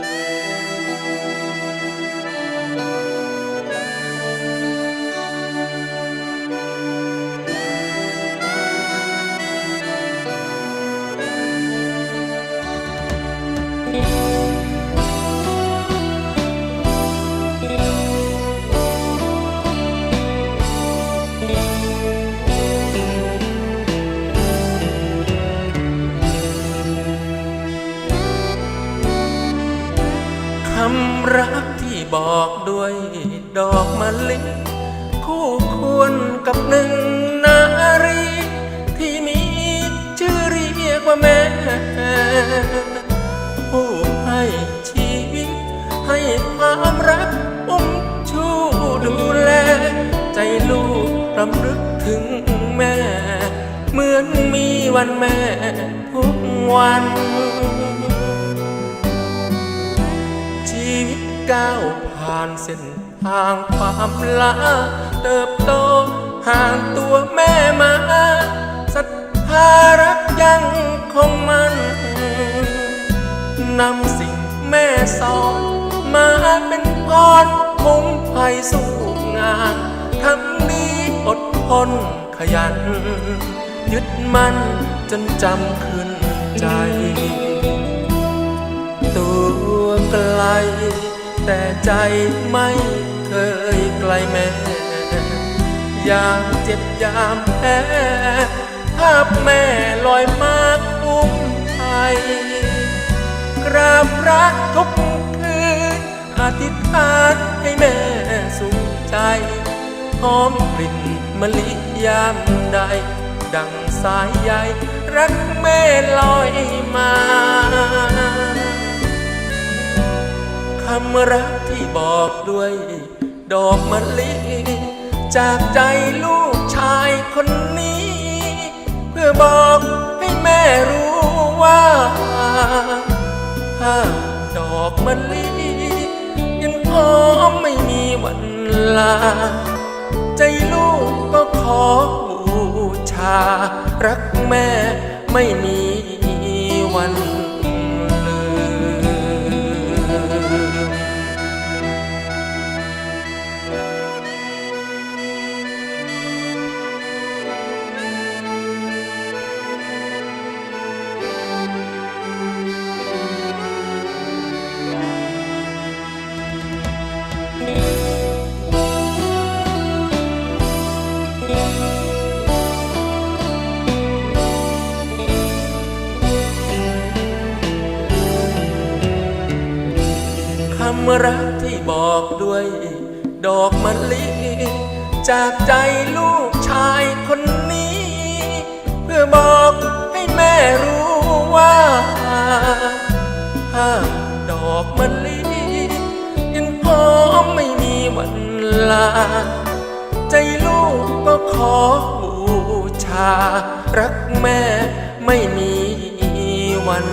คำรักที่บอกด้วยดอกมะลิคู่ควรกับหนึ่งนารี ที่มีชื่อเรียกว่าแม่ ผู้ให้ชีวิต ให้ความรักอุ้มชูดูแล ใจลูกรำลึกถึงแม่ เหมือนมีวันแม่ทุกวัน ก้าวผ่านเส้นทางความลาเติบโตห่างตัวแม่มาศรัทธารักยังคงมันนำสิ่งแม่สอนมาเป็นพรมุ่งให้สู้งานทำดีอดทนขยัน ยึดมั่นจนจำขึ้นใจ แต่ใจไม่เคยไกลแม่ยามเจ็บยามแพ้ภาพแม่ลอยมาคุ้มไทยกราบพระทุกคืนอธิษฐานให้แม่สุขใจหอมกลิ่นมะลิยามใด ดังสายใยรักแม่ลอยมาำรักที่บอกด้วย ดอกมะลิจากใจลูกชายคนนี้ เพื่อบอกให้แม่รู้ว่าถ้าดอกมะลิยังหอมไม่มีวันลา ใจลูกก็ขอบูชา รักแม่ไม่มีวันำรักที่บอกด้วย ดอกมะลิจากใจลูกชายคนนี้ เพื่อบอกให้แม่รู้ว่าถ้าดอกมะลิยังหอมไม่มีวันลา ใจลูกก็ขอบูชา รักแม่ไม่มีวัน